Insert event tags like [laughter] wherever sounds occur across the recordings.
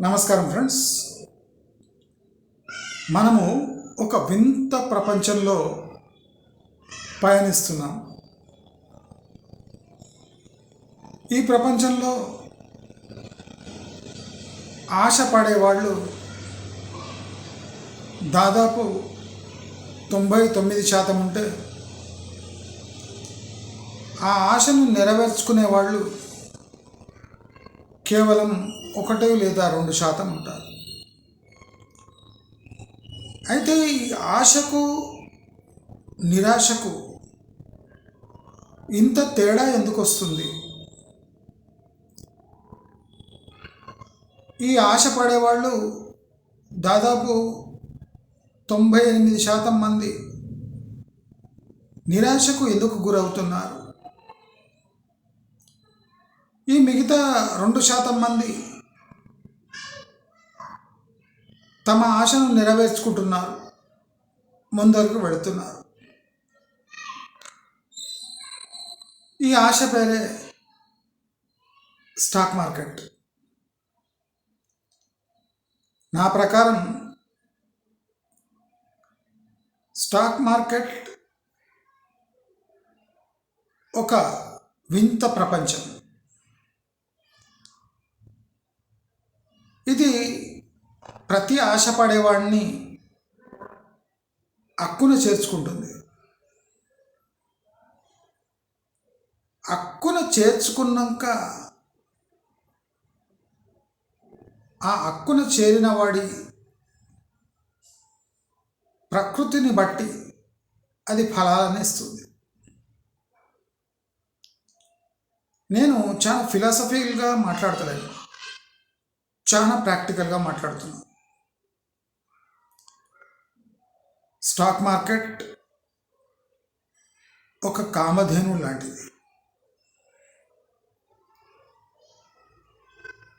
నమస్కారం ఫ్రెండ్స్. మనము ఒక వింత ప్రపంచంలో పయనిస్తున్నాం. ఈ ప్రపంచంలో ఆశ పడేవాళ్ళు దాదాపు తొంభై తొమ్మిది శాతం ఉంటే ఆ ఆశను నెరవేర్చుకునే వాళ్ళు కేవలం ఒకటి లేదా రెండు శాతం ఉంటారు. అయితే ఈ ఆశకు నిరాశకు ఇంత తేడా ఎందుకు వస్తుంది? ఈ ఆశ పడేవాళ్ళు దాదాపు తొంభై ఎనిమిది శాతం మంది నిరాశకు ఎందుకు గురవుతున్నారు? ఈ మిగతా రెండు శాతం మంది తమ ఆశను నెరవేర్చుకుంటున్నారు ముందరకు వెళుతున్నారు. ఈ ఆశ పేరే స్టాక్ మార్కెట్. నా ప్రకారం స్టాక్ మార్కెట్ ఒక వింత ప్రపంచం. ఇది ప్రతి ఆశపడేవాడిని హక్కున చేర్చుకుంటుంది. హక్కును చేర్చుకున్నాక ఆ హక్కును చేరిన వాడి ప్రకృతిని బట్టి అది ఫలాలను ఇస్తుంది. నేను చాలా ఫిలాసఫికల్గా మాట్లాడతలేను. చాలా ప్రాక్టికల్గా మాట్లాడుతున్నాను స్టాక్ మార్కెట్ ఒక కామధేను లాంటిది.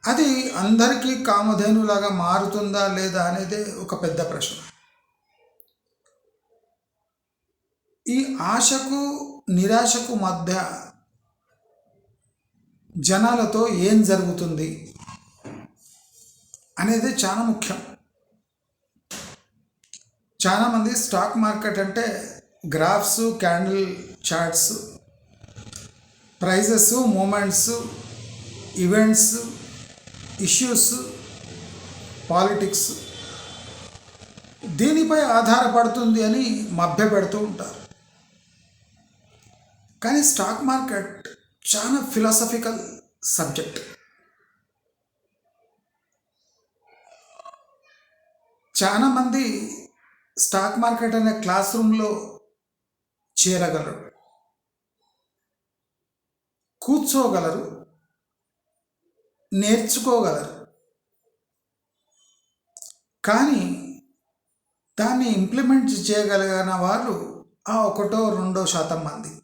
అది అందరికీ కామధేనులాగా మారుతుందా లేదా అనేది ఒక పెద్ద ప్రశ్న. ఈ ఆశకు నిరాశకు మధ్య జనాలతో ఏం జరుగుతుంది? అనేది చాలా ముఖ్యం. చాలామంది స్టాక్ మార్కెట్ అంటే graphs candle charts prices movements events issues politics దీనిపై ఆధారపడుతుంది అని మభ్య పెడుతూ ఉంటారు. కానీ స్టాక్ మార్కెట్ చాలా ఫిలాసఫికల్ సబ్జెక్ట్ చాలామంది స్టాక్ మార్కెట్ అనే క్లాస్ రూమ్లో చేరగలరు. కూర్చోగలరు. నేర్చుకోగలరు. కానీ దాన్ని ఇంప్లిమెంట్ చేయగలిగిన వాళ్ళు ఆ ఒకటో రెండో శాతం మంది.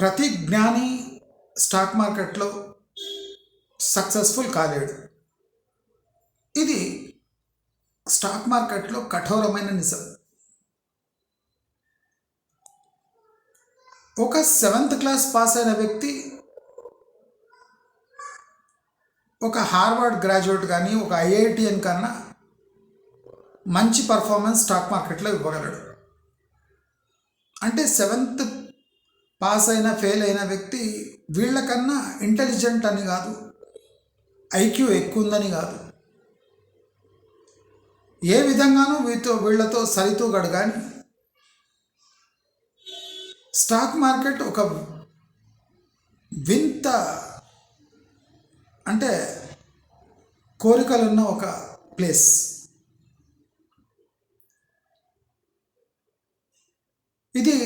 ప్రతి జ్ఞాని స్టాక్ మార్కెట్లో సక్సెస్ఫుల్ కాలేడు ఇది స్టాక్ మార్కెట్లో కఠోరమైన నిజం. ఒక సెవెంత్ క్లాస్ పాస్ అయిన వ్యక్తి ఒక హార్వర్డ్ గ్రాడ్యుయేట్ కానీ ఒక ఐఐటిఎన్ కన్నా మంచి పర్ఫార్మెన్స్ స్టాక్ మార్కెట్లో ఇవ్వగలడు. అంటే సెవెంత్ పాస్ అయిన ఫెయిల్ అయిన వ్యక్తి వీళ్ళకన్నా ఇంటెలిజెంట్ అని కాదు. ఐక్యూ ఎక్కువ ఉందని కాదు. ఏ విధంగానూ వీటితో వీళ్ళతో సరితూగడు కానీ స్టాక్ మార్కెట్ ఒక వింత అంటే కోరికలున్న ఒక ప్లేస్. ఇది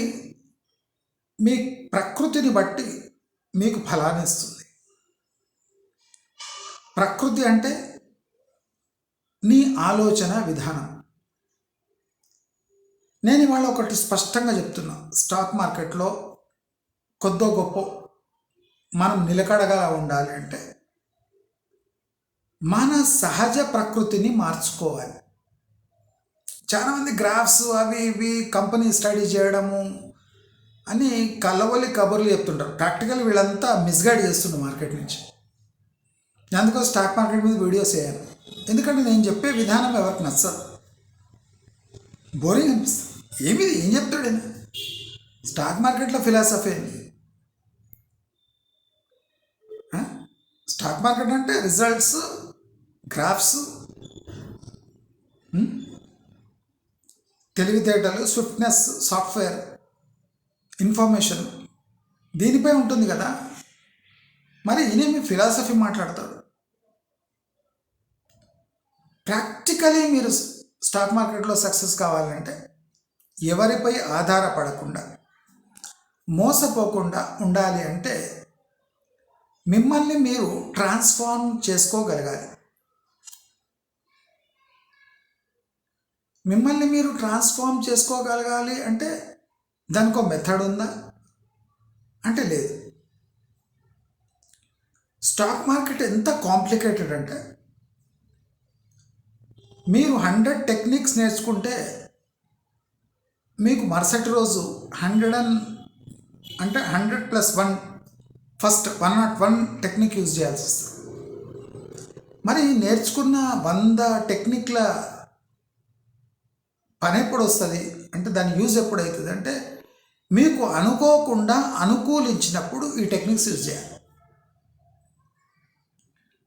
మీ ప్రకృతిని బట్టి మీకు ఫలాన్ని ఇస్తుంది. ప్రకృతి అంటే నీ ఆలోచన విధానం. నేను ఇవాళ ఒకటి స్పష్టంగా చెప్తున్నా. స్టాక్ మార్కెట్లో కొద్దో గొప్ప మనం నిలకడగా ఉండాలి అంటే మన సహజ ప్రకృతిని మార్చుకోవాలి. చాలామంది గ్రాఫ్స్ అవి ఇవి కంపెనీ స్టడీ చేయడము అని కలవలి కబుర్లు చెప్తుంటారు. ప్రాక్టికల్ వీళ్ళంతా మిస్గైడ్ చేస్తుండ్రు మార్కెట్ నుంచి. అందుకో స్టాక్ మార్కెట్ మీద వీడియోస్ చేయాలి ఎందుకంటే నేను చెప్పే విధానం ఎవరికి నచ్చదు. బోరింగ్ అనిపిస్తుంది. ఏమిది? ఏం చెప్తాడు స్టాక్ మార్కెట్లో ఫిలాసఫీ ఏంటి? స్టాక్ మార్కెట్ అంటే రిజల్ట్స్ గ్రాఫ్స్ hm? తెలివితేటలు స్విఫ్ట్నెస్ సాఫ్ట్వేర్ ఇన్ఫర్మేషన్ దీనిపై ఉంటుంది కదా? మరి ఈయనేమి ఫిలాసఫీ మాట్లాడతాడు? ప్రాక్టికలీ మీరు స్టాక్ మార్కెట్లో సక్సెస్ కావాలంటే ఎవరిపై ఆధారపడకుండా మోసపోకుండా ఉండాలి అంటే మిమ్మల్ని మీరు ట్రాన్స్ఫార్మ్ చేసుకోగలగాలి. మిమ్మల్ని మీరు ట్రాన్స్ఫార్మ్ చేసుకోగలగాలి అంటే దానికో మెథడ్ ఉందా? అంటే లేదు. స్టాక్ మార్కెట్ ఎంత కాంప్లికేటెడ్ అంటే మీరు హండ్రెడ్ టెక్నిక్స్ నేర్చుకుంటే మీకు మరుసటి రోజు హండ్రెడ్ అండ్ అంటే hundred plus one first one not one technique use చేయాల్సి వస్తుంది. మరి నేర్చుకున్న వంద టెక్నిక్ల పని ఎప్పుడు వస్తుంది? అంటే దాని యూజ్ ఎప్పుడు అవుతుంది అంటే మీకు అనుకోకుండా అనుకూలించినప్పుడు ఈ టెక్నిక్స్ యూజ్ చేయాలి.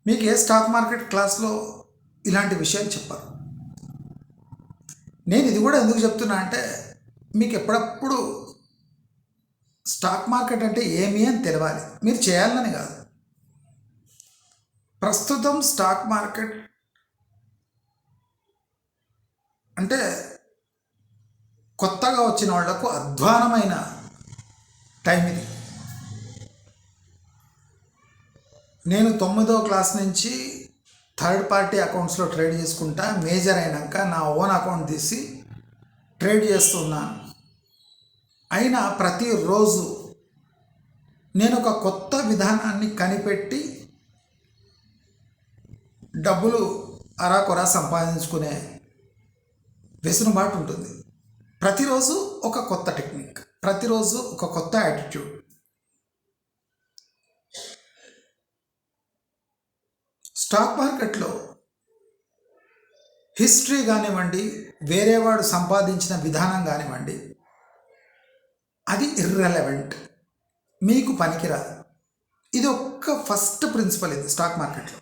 మీకు ఏ స్టాక్ మార్కెట్ క్లాస్లో ఇలాంటి విషయాలు చెప్పారు? నేను ఇది కూడా ఎందుకు చెప్తున్నా అంటే మీకు ఎప్పుడప్పుడు స్టాక్ మార్కెట్ అంటే ఏమి అని తెలవాలి. మీరు చేయాలని కాదు. ప్రస్తుతం స్టాక్ మార్కెట్ అంటే కొత్తగా వచ్చిన వాళ్ళకు అధ్వానమైన టైం ఇది. నేను తొమ్మిదో క్లాస్ నుంచి థర్డ్ పార్టీ అకౌంట్స్లో ట్రేడ్ చేసుకుంటా మేజర్ అయినాక నా ఓన్ అకౌంట్ తీసి ట్రేడ్ చేస్తున్నా. అయినా ప్రతిరోజు నేను ఒక కొత్త విధానాన్ని కనిపెట్టి డబ్బులు అరాకొరా సంపాదించుకునే వెసులుబాటు ఉంటుంది. ప్రతిరోజు ఒక కొత్త టెక్నిక్ ప్రతిరోజు ఒక కొత్త యాటిట్యూడ్. స్టాక్ మార్కెట్లో హిస్టరీ కానివ్వండి వేరేవాడు సంపాదించిన విధానం కానివ్వండి అది ఇర్రెలవెంట్ మీకు పనికిరాదు. ఇది ఒక్క ఫస్ట్ ప్రిన్సిపల్ ఇది స్టాక్ మార్కెట్లో.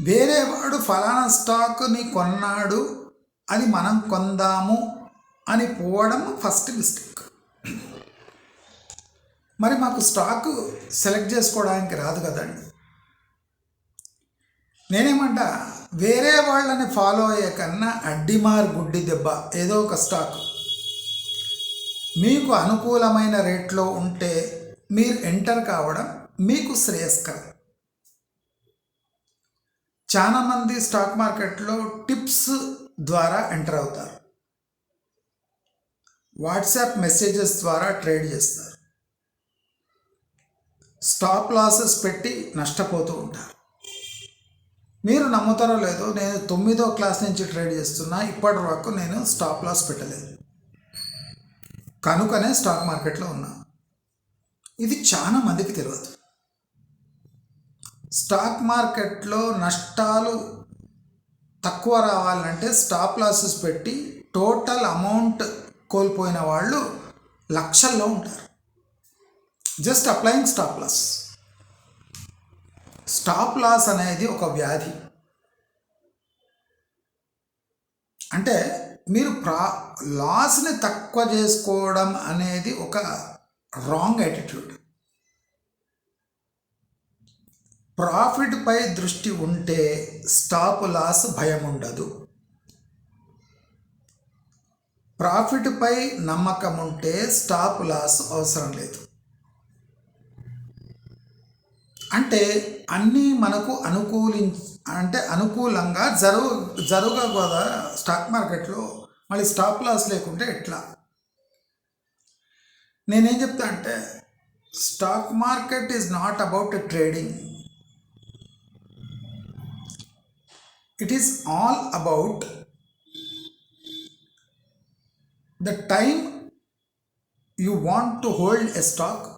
వేరేవాడు ఫలానా స్టాక్ని కొన్నాడు అది మనం కొందాము అని పోవడం ఫస్ట్ మిస్టేక్. మరి మాకు స్టాక్ సెలెక్ట్ చేసుకోవడానికి రాదు కదండి. నేనేమంటా వేరే వాళ్ళని ఫాలో అయ్యే కన్నా అడ్డిమార్ గుడ్డి దెబ్బ ఏదో ఒక స్టాక్ మీకు అనుకూలమైన రేట్లో ఉంటే మీరు ఎంటర్ కావడం మీకు శ్రేయస్కరం. చాలామంది స్టాక్ మార్కెట్లో టిప్స్ ద్వారా ఎంటర్ అవుతారు. వాట్సాప్ మెసేజెస్ ద్వారా ట్రేడ్ చేస్తారు. స్టాప్ లాసెస్ పెట్టి నష్టపోతూ ఉంటారు. మీరు నమ్ముతారో లేదో నేను తొమ్మిదో క్లాస్ నుంచి ట్రేడ్ చేస్తున్నా ఇప్పటి వరకు నేను స్టాప్ లాస్ పెట్టలేదు. కనుకనే స్టాక్ మార్కెట్లో ఉన్నా. ఇది చాలా మందికి తెలియదు. స్టాక్ మార్కెట్లో నష్టాలు తక్కువ రావాలంటే స్టాప్ లాసెస్ పెట్టి టోటల్ అమౌంట్ కోల్పోయిన వాళ్ళు లక్షల్లో ఉంటారు. Just applying stop loss. Stop loss అనేది ఒక వ్యాధి. అంటే మీరు ప్రా లాస్ని తక్కువ చేసుకోవడం అనేది ఒక రాంగ్ యాటిట్యూడ్. ప్రాఫిట్పై దృష్టి ఉంటే స్టాప్ లాస్ భయం ఉండదు. ప్రాఫిట్పై నమ్మకం ఉంటే స్టాప్ లాస్ అవసరం లేదు. అంటే అన్నీ మనకు అనుకూలి అంటే అనుకూలంగా జరుగు కదా స్టాక్ మార్కెట్లో మళ్ళీ స్టాప్ లాస్ లేకుంటే ఎట్లా? నేనేం చెప్తా అంటే stock market is not about trading it is all about the time you want to hold a stock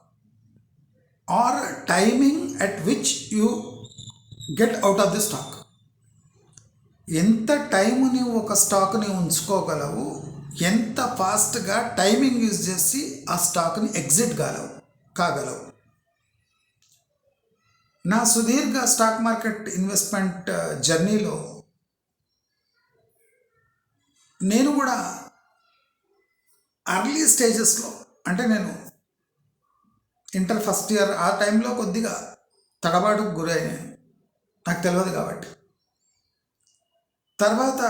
or timing at which you get out of the stock ఎంత time నీవు ఒక స్టాక్ని ఉంచుకోగలవు ఎంత ఫాస్ట్గా టైమింగ్ యూజ్ చేసి ఆ స్టాక్ని exit కాగలవు కాగలవు. నా సుదీర్ఘ stock market investment జర్నీలో నేను కూడా అర్లీ స్టేజెస్లో అంటే నేను ఇంటర్ ఫస్ట్ ఇయర్ ఆ టైంలో కొద్దిగా తడబాటుకు గురైనాయి. నాకు తెలియదు కాబట్టి. తర్వాత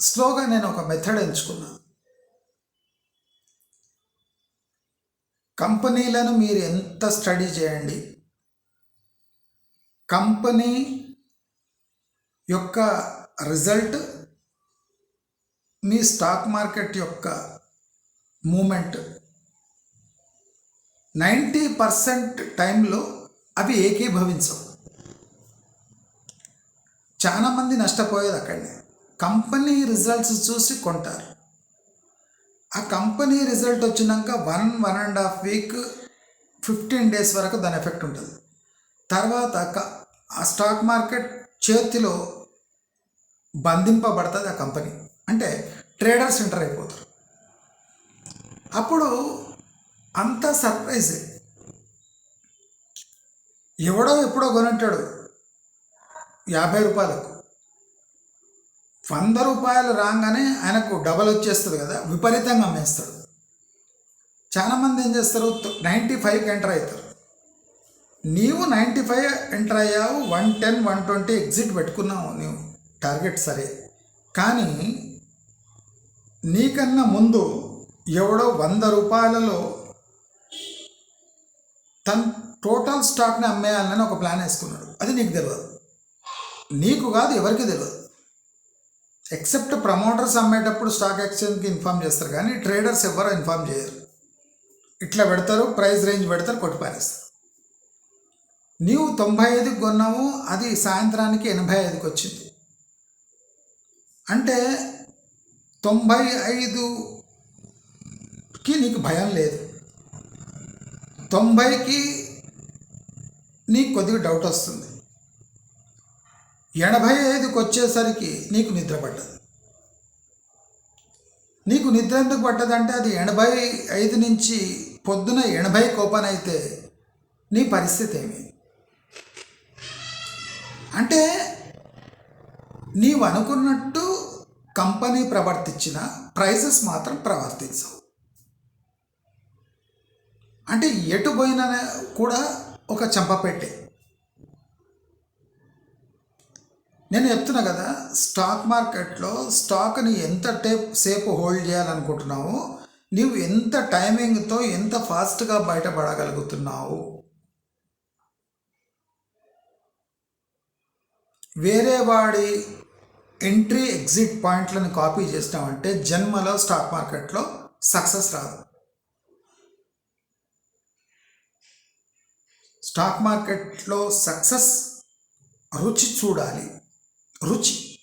స్లోగా నేను ఒక మెథడ్ ఎంచుకున్నా. కంపెనీలను మీరు ఎంత స్టడీ చేయండి. కంపెనీ యొక్క రిజల్ట్ మీ స్టాక్ మార్కెట్ యొక్క మూమెంట్ నైంటీ పర్సెంట్ టైంలో అవి ఏకీభవించవు. చాలామంది నష్టపోయేది అక్కడనే. కంపెనీ రిజల్ట్స్ చూసి కొంటారు. ఆ కంపెనీ రిజల్ట్ వచ్చినాక one one and half week fifteen days వరకు దాని ఎఫెక్ట్ ఉంటుంది. తర్వాత ఆ స్టాక్ మార్కెట్ చేతిలో బంధింపబడుతుంది ఆ కంపెనీ. అంటే ట్రేడర్స్ ఎంటర్ అయిపోతారు. అప్పుడు అంతా సర్ప్రైజే ఎవడో ఎప్పుడో కొనంటాడు. యాభై రూపాయలకు. వంద రూపాయలు రాగానే ఆయనకు డబల్ వచ్చేస్తుంది కదా విపరీతంగా అమ్మేస్తాడు. చాలామంది ఏం చేస్తారు నైంటీ ఫైవ్కి ఎంటర్ అవుతారు. నీవు నైంటీ ఫైవ్ ఎంటర్ అయ్యావు one ten one twenty exit పెట్టుకున్నావు నీవు. టార్గెట్ సరే. కానీ నీకన్నా ముందు ఎవడో వంద రూపాయలలో తన టోటల్ స్టాక్ని అమ్మేయాలని ఒక ప్లాన్ వేసుకున్నాడు. అది నీకు తెలియదు నీకు కాదు ఎవరికి తెలియదు ఎక్సెప్ట్ ప్రమోటర్స్ అమ్మేటప్పుడు స్టాక్ ఎక్స్చేంజ్కి ఇన్ఫామ్ చేస్తారు కానీ ట్రేడర్స్ ఎవరు ఇన్ఫామ్ చేయరు. ఇట్లా పెడతారు ప్రైస్ రేంజ్ పెడతారు కొట్టి పారేస్తారు. నీవు తొంభై ఐదుకి కొన్నావు అది సాయంత్రానికి ఎనభై ఐదుకి వచ్చింది. అంటే తొంభై ఐదుకి నీకు భయం లేదు. తొంభైకి నీకు కొద్దిగా డౌట్ వస్తుంది. ఎనభై ఐదుకి వచ్చేసరికి నీకు నిద్ర పడ్డది నీకు నిద్ర ఎందుకు పడ్డదంటే అది ఎనభై ఐదు నుంచి పొద్దున ఎనభై కోపన్ అయితే నీ పరిస్థితి ఏమి? అంటే నీవు అనుకున్నట్టు కంపెనీ ప్రవర్తించిన ప్రైజెస్ మాత్రం ప్రవర్తించవు. అంటే ఎటు పోయినా కూడా ఒక చెంపపెట్టే నేను చెప్తున్నా కదా స్టాక్ మార్కెట్లో స్టాక్ని ఎంత టేప్ సేపు హోల్డ్ చేయాలనుకుంటున్నావు నీవు ఎంత టైమింగ్తో ఎంత ఫాస్ట్గా బయటపడగలుగుతున్నావు. వేరే వాడి ఎంట్రీ ఎగ్జిట్ పాయింట్లను కాపీ చేసినామంటే జన్మలో స్టాక్ మార్కెట్లో సక్సెస్ రాదు. స్టాక్ మార్కెట్లో సక్సెస్ రుచి చూడాలి. రుచి.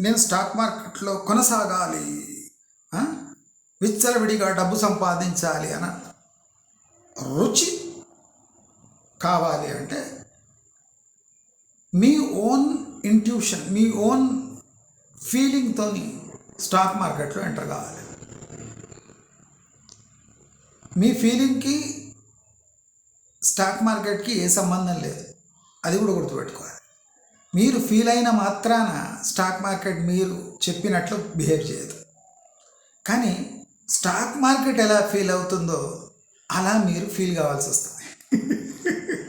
నేను స్టాక్ మార్కెట్లో కొనసాగాలి. విచ్చలవిడిగా డబ్బు సంపాదించాలి అన. రుచి కావాలి అంటే మీ ఓన్ ఇంట్యూషన్ మీ ఓన్ ఫీలింగ్తోని స్టాక్ మార్కెట్లో ఎంటర్ కావాలి. మీ ఫీలింగ్కి స్టాక్ మార్కెట్కి ఏ సంబంధం లేదు. అది కూడా గుర్తుపెట్టుకోవాలి. మీరు ఫీల్ అయిన మాత్రాన స్టాక్ మార్కెట్ మీరు చెప్పినట్లు బిహేవ్ చేయదు. కానీ స్టాక్ మార్కెట్ ఎలా ఫీల్ అవుతుందో అలా మీరు ఫీల్ కావాల్సి వస్తుంది. [laughs]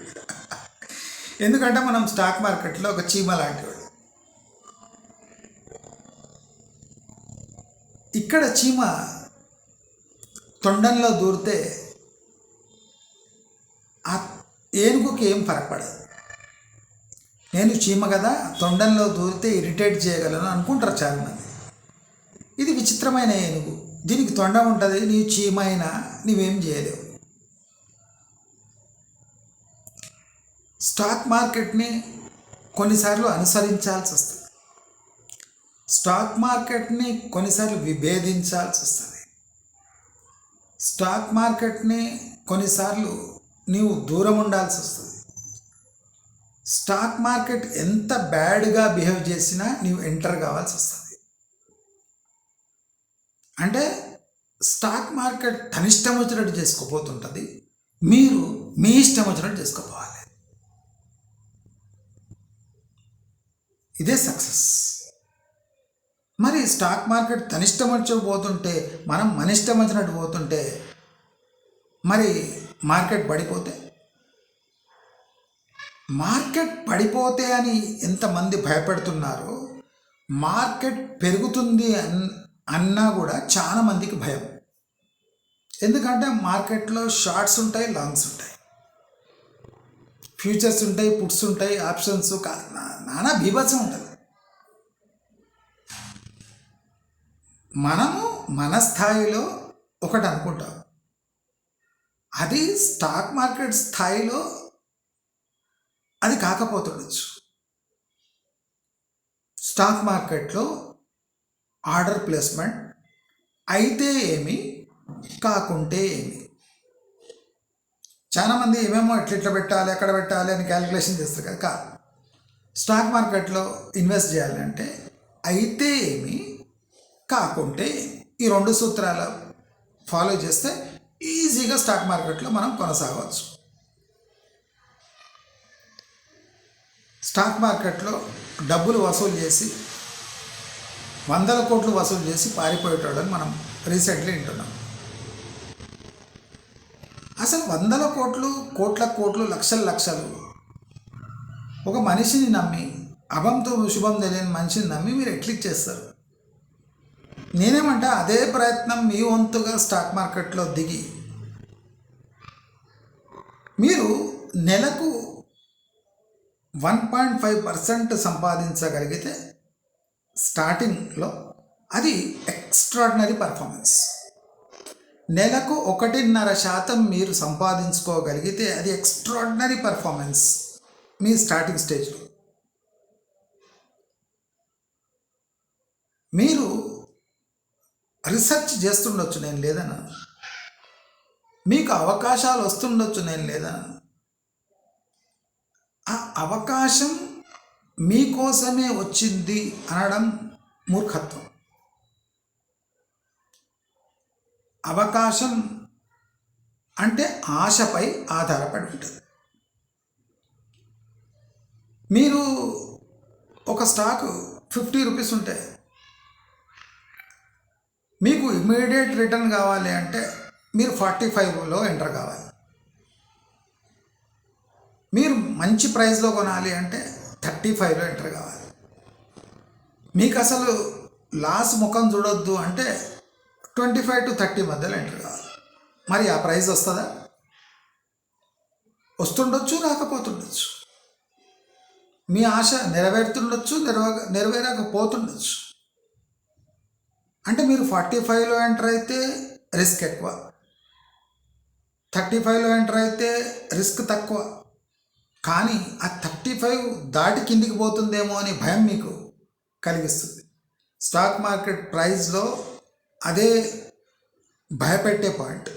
ఎందుకంటే మనం స్టాక్ మార్కెట్లో ఒక చీమ లాంటివాడు. ఇక్కడ చీమ తొండంలో దూరితే ఆ ఏనుగుకి ఏం పరపడదు నేను చీమ కదా తొండంలో దూరితే ఇరిటేట్ చేయగలను అనుకుంటారు చాలామంది. ఇది విచిత్రమైన ఏనుగు. దీనికి తొండ ఉంటుంది నీవు చీమ అయినా నీవేం చేయలేవు. స్టాక్ మార్కెట్ని కొన్నిసార్లు అనుసరించాల్సి వస్తుంది. స్టాక్ మార్కెట్ని కొన్నిసార్లు విభేదించాల్సి వస్తుంది. స్టాక్ మార్కెట్ని కొన్నిసార్లు నీవు దూరం ఉండాల్సి వస్తుంది. స్టాక్ మార్కెట్ ఎంత బ్యాడ్గా బిహేవ్ చేసినా నీవు ఎంటర్ కావాల్సి వస్తుంది. అంటే స్టాక్ మార్కెట్ తన ఇష్టం వచ్చినట్టు చేసుకోపోతుంటుంది. మీరు మీ ఇష్టం వచ్చినట్టు చేసుకోపోవాలి ఇదే సక్సెస్. మరి స్టాక్ మార్కెట్ తనిష్టం వచ్చి పోతుంటే మనం మనిష్టం వచ్చినట్టు పోతుంటే మరి మార్కెట్ పడిపోతే? మార్కెట్ పడిపోతే అని ఎంతమంది భయపడుతున్నారో మార్కెట్ పెరుగుతుంది అన్ అన్నా కూడా చాలా మందికి భయం. ఎందుకంటే మార్కెట్లో షార్ట్స్ ఉంటాయి లాంగ్స్ ఉంటాయి. ఫ్యూచర్స్ ఉంటాయి పుట్స్ ఉంటాయి ఆప్షన్స్ నా- నానా బీభత్సం ఉంటుంది. మనము మన స్థాయిలో ఒకటి అనుకుంటాం. అది స్టాక్ మార్కెట్ స్థాయిలో అది కాకపోతుండొచ్చు. స్టాక్ మార్కెట్లో ఆర్డర్ ప్లేస్మెంట్ అయితే ఏమి కాకుంటే ఏమి. చాలామంది ఏమేమో ఎట్లా ఇట్లా పెట్టాలి ఎక్కడ పెట్టాలి అని క్యాలిక్యులేషన్ చేస్తారు కదా కాదు. స్టాక్ మార్కెట్లో ఇన్వెస్ట్ చేయాలంటే అయితే ఏమి కాకుంటే ఈ రెండు సూత్రాలు ఫాలో చేస్తే ఈజీగా స్టాక్ మార్కెట్లో మనం కొనసాగవచ్చు. స్టాక్ మార్కెట్లో డబ్బులు వసూలు చేసి వందల కోట్లు వసూలు చేసి పారిపోయేటోళ్ళని మనం రీసెంట్లీ వింటున్నాం. అసలు వందల కోట్లు కోట్ల కోట్లు లక్షల లక్షలు ఒక మనిషిని నమ్మి అభంతో శుభం తెలియని మనిషిని నమ్మి మీరు ఎట్లిక్ చేస్తారు నేనేమంటే అదే ప్రయత్నం మీ వంతుగా స్టాక్ మార్కెట్లో దిగి. మీరు నెలకు వన్ పాయింట్ ఫైవ్ పర్సెంట్ సంపాదించగలిగితే స్టార్టింగ్లో అది ఎక్స్ట్రాడినరీ పర్ఫార్మెన్స్ నెలకు ఒకటిన్నర శాతం మీరు సంపాదించుకోగలిగితే అది ఎక్స్ట్రాడినరీ పర్ఫార్మెన్స్ మీ స్టార్టింగ్ స్టేజ్లో మీరు రీసెర్చ్ చేస్తుండొచ్చు నేను లేదన్నా మీకు అవకాశాలు వస్తుండొచ్చు నేను లేదా ఆ అవకాశం మీకోసమే వచ్చింది అనడం మూర్ఖత్వం. అవకాశం అంటే ఆశపై ఆధారపడి ఉంటుంది. మీరు ఒక స్టాక్ ఫిఫ్టీ రూపీస్ ఉంటే మీకు ఇమీడియట్ రిటర్న్ కావాలి అంటే మీరు ఫార్టీ ఫైవ్లో ఎంటర్ కావాలి. మీరు మంచి ప్రైస్లో కొనాలి అంటే థర్టీ ఫైవ్లో ఎంటర్ కావాలి. మీకు అసలు లాస్ ముఖం చూడొద్దు అంటే ట్వంటీ ఫైవ్ టు థర్టీ మధ్యలో ఎంటర్ కావాలి. మరి ఆ ప్రైస్ వస్తుందా? వస్తుండొచ్చు రాకపోతుండొచ్చు. మీ ఆశ నెరవేరుతుండొచ్చు నెరవే నెరవేరకపోతుండొచ్చు. అంటే మీరు ఫార్టీ ఫైవ్లో ఎంటర్ అయితే రిస్క్ ఎక్కువ. థర్టీ ఫైవ్లో ఎంటర్ అయితే రిస్క్ తక్కువ. కానీ ఆ థర్టీ ఫైవ్ దాటి కిందికి పోతుందేమో అనే భయం మీకు కలిగిస్తుంది. స్టాక్ మార్కెట్ ప్రైస్లో అదే భయపెట్టే పాయింట్.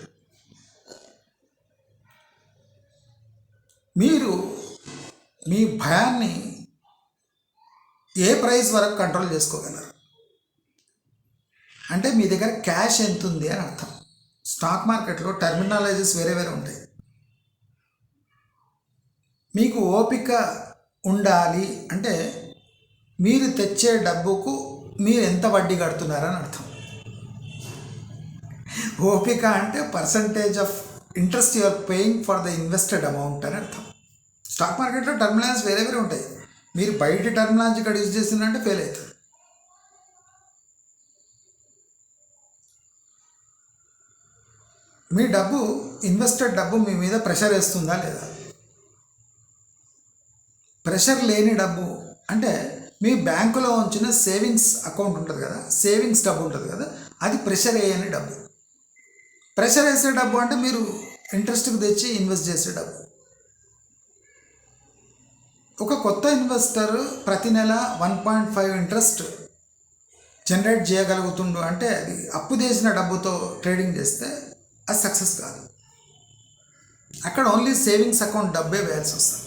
మీరు మీ భయాన్ని ఏ ప్రైస్ వరకు కంట్రోల్ చేసుకోగలరు? అంటే మీ దగ్గర క్యాష్ ఎంత ఉంది అని అర్థం. స్టాక్ మార్కెట్లో టర్మినాలజీస్ వేరే వేరే ఉంటాయి. మీకు ఓపిక ఉండాలి అంటే మీరు తెచ్చే డబ్బుకు మీరు ఎంత వడ్డీ కడుతున్నారని అర్థం. ఓపిక అంటే percentage of interest you are paying for the invested amount అని అర్థం. స్టాక్ మార్కెట్లో టర్మినాలజీ వేరే వేరే ఉంటాయి. మీరు బయట టర్మినాలజీ ఇక్కడ యూజ్ చేసిందంటే ఫెయిల్ అవుతుంది మీ డబ్బు ఇన్వెస్టెడ్ డబ్బు మీ మీద ప్రెషర్ వేస్తుందా లేదా? ప్రెషర్ లేని డబ్బు అంటే మీ బ్యాంకులో ఉంచిన సేవింగ్స్ అకౌంట్ ఉంటుంది కదా సేవింగ్స్ డబ్బు ఉంటుంది కదా అది ప్రెషర్ వేయని డబ్బు. ప్రెషర్ వేసే డబ్బు అంటే మీరు ఇంట్రెస్ట్కి తెచ్చి ఇన్వెస్ట్ చేసే డబ్బు. ఒక కొత్త ఇన్వెస్టర్ ప్రతి నెల one point five interest generate చేయగలుగుతుండు అంటే అది అప్పు చేసిన డబ్బుతో ట్రేడింగ్ చేస్తే అది సక్సెస్ కాదు. అక్కడ ఓన్లీ సేవింగ్స్ అకౌంట్ డబ్బే వేయాల్సి వస్తుంది.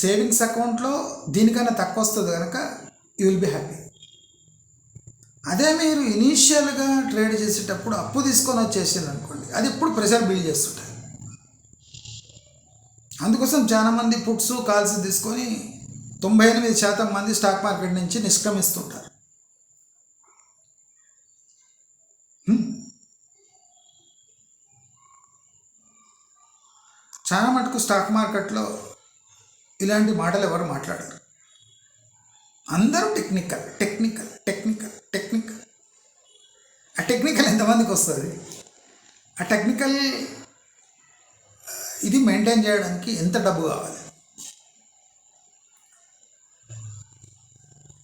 సేవింగ్స్ అకౌంట్లో దీనికన్నా తక్కువ వస్తుంది కనుక యూ విల్ బి హ్యాపీ అదే మీరు ఇనీషియల్గా ట్రేడ్ చేసేటప్పుడు అప్పు తీసుకొని వచ్చేసింది అనుకోండి అది ఎప్పుడు ప్రెషర్ బిల్డ్ చేస్తుంటాయి. అందుకోసం చాలామంది పుట్స్ కాల్స్ తీసుకొని తొంభై ఎనిమిది శాతం మంది స్టాక్ మార్కెట్ నుంచి నిష్క్రమిస్తుంటారు. చాలా మటుకు స్టాక్ మార్కెట్లో ఇలాంటి మాటలు ఎవరు మాట్లాడరు. అందరూ టెక్నికల్ టెక్నికల్ టెక్నికల్ టెక్నికల్ ఆ టెక్నికల్ ఎంతమందికి వస్తుంది? ఆ టెక్నికల్ ఇది మెయింటైన్ చేయడానికి ఎంత డబ్బు కావాలి?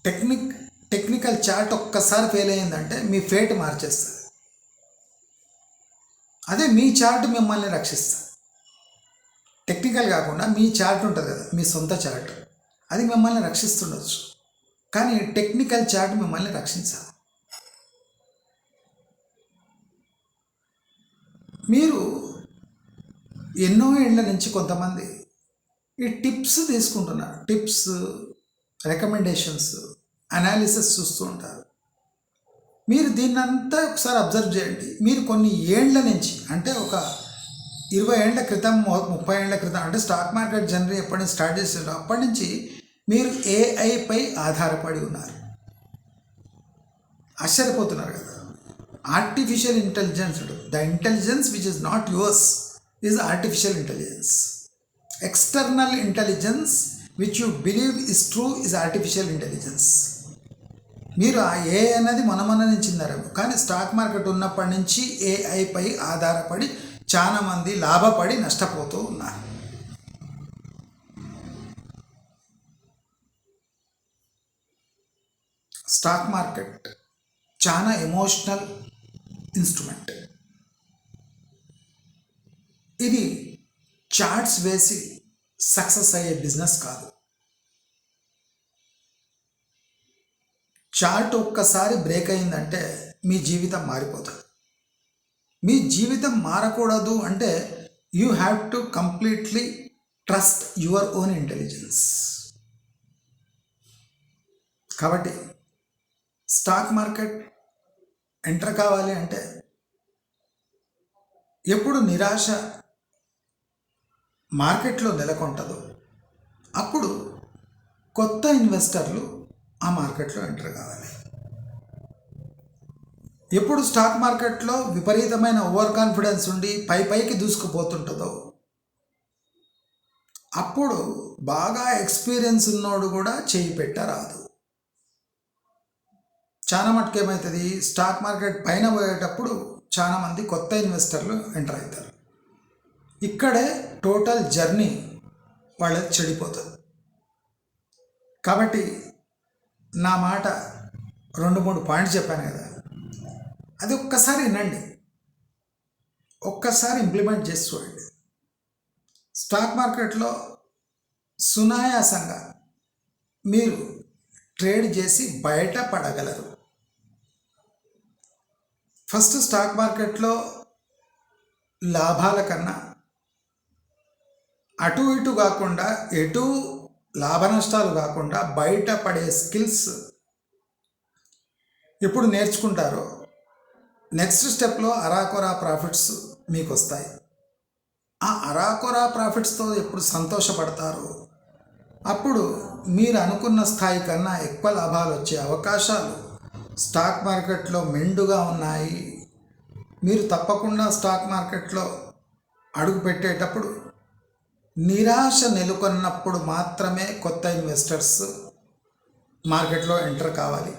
టెక్నిక్ టెక్నికల్ చార్ట్ ఒక్కసారి ఫెయిల్ అయ్యిందంటే మీ ఫేట్ మార్చేస్తుంది అదే మీ చార్ట్ మిమ్మల్ని రక్షిస్తుంది టెక్నికల్ కాకుండా మీ చార్ట్ ఉంటుంది కదా మీ సొంత చార్ట్. అది మిమ్మల్ని రక్షిస్తుండొచ్చు. కానీ టెక్నికల్ చార్ట్ మిమ్మల్ని రక్షించాలి. మీరు ఎన్నో ఏళ్ళ నుంచి కొంతమంది ఈ టిప్స్ తీసుకుంటున్నారు. టిప్స్ రికమెండేషన్స్ అనాలిసిస్ చూస్తూ ఉంటారు. మీరు దీన్నంతా ఒకసారి అబ్జర్వ్ చేయండి. మీరు కొన్ని ఏళ్ళ నుంచి అంటే ఒక ఇరవై ఏళ్ళ క్రితం ముప్పై ఏళ్ళ క్రితం అంటే స్టాక్ మార్కెట్ జనరీ ఎప్పటి నుంచి స్టార్ట్ చేసారో అప్పటి నుంచి మీరు ఏఐపై ఆధారపడి ఉన్నారు. ఆశ్చర్యపోతున్నారు కదా. Artificial intelligence the intelligence which is not yours is artificial intelligence external intelligence which you believe is true is artificial intelligence మీరు ఆ ఏ అనేది మన నుంచి కానీ స్టాక్ మార్కెట్ ఉన్నప్పటి నుంచి ఏఐపై ఆధారపడి చాలా మంది లాభపడి నష్టపోతూ ఉన్నారు. స్టాక్ మార్కెట్ చాలా ఎమోషనల్ ఇన్స్ట్రుమెంట్. ఇది చార్ట్స్ వేసి సక్సెస్ అయ్యే బిజినెస్ కాదు. చార్ట్ ఒక్కసారి బ్రేక్ అయిందంటే మీ జీవితం మారిపోతుంది. మీ జీవితం మారకూడదు అంటే you have to completely trust your own intelligence కాబట్టి స్టాక్ మార్కెట్ ఎంటర్ కావాలి అంటే ఎప్పుడు నిరాశ మార్కెట్లో నెలకొంటుందో అప్పుడు కొత్త ఇన్వెస్టర్లు ఆ మార్కెట్లో ఎంటర్ కావాలి. ఎప్పుడు స్టాక్ మార్కెట్లో విపరీతమైన ఓవర్ కాన్ఫిడెన్స్ ఉండి పై పైకి దూసుకుపోతుంటుందో. అప్పుడు బాగా ఎక్స్పీరియన్స్ ఉన్నోడు కూడా చేయి పెట్టరాదు. చాలా మటుకు ఏమవుతుంది స్టాక్ మార్కెట్ పైన పోయేటప్పుడు చాలా మంది కొత్త ఇన్వెస్టర్లు ఎంటర్ అవుతారు ఇక్కడే టోటల్ జర్నీ వాళ్ళది చెడిపోతుంది. కాబట్టి నా మాట రెండు మూడు పాయింట్స్ చెప్పాను కదా. అది ఒక్కసారి వినండి. ఒక్కసారి ఇంప్లిమెంట్ చేసి చూడండి. స్టాక్ మార్కెట్లో సునాయాసంగా మీరు ట్రేడ్ చేసి బయటపడగలరు ఫస్ట్ స్టాక్ మార్కెట్లో లాభాల కన్నా అటు ఇటు కాకుండా ఎటు లాభ నష్టాలు కాకుండా బయటపడే స్కిల్స్ ఎప్పుడు నేర్చుకుంటారో నెక్స్ట్ స్టెప్లో అరాకొరా ప్రాఫిట్స్ మీకు వస్తాయి ఆ అరాకొరా ప్రాఫిట్స్తో ఎప్పుడు సంతోషపడతారో? అప్పుడు మీరు అనుకున్న స్థాయి కన్నా ఎక్కువ లాభాలు వచ్చే అవకాశాలు స్టాక్ మార్కెట్లో మెండుగా ఉన్నాయి. మీరు తప్పకుండా స్టాక్ మార్కెట్లో అడుగు పెట్టేటప్పుడు నిరాశ నెలకొన్నప్పుడు మాత్రమే కొత్త ఇన్వెస్టర్స్ మార్కెట్లో ఎంటర్ కావాలి.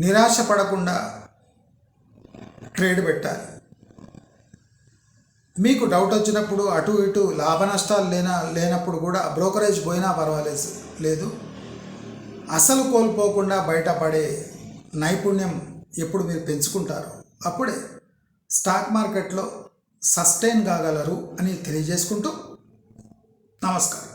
నిరాశ పడకుండా ట్రేడ్ పెట్టాలి. మీకు డౌట్ వచ్చినప్పుడు అటు ఇటు లాభ నష్టాలు లేనా లేనప్పుడు కూడా బ్రోకరేజ్ పోయినా పర్వాలేదు లేదు. అసలు కోల్పోకుండా బయటపడే నైపుణ్యం ఎప్పుడు మీరు పెంచుకుంటారో అప్పుడే స్టాక్ మార్కెట్లో సస్టైన్ కాగలరు అని తెలియజేసుకుంటూ నమస్కారం.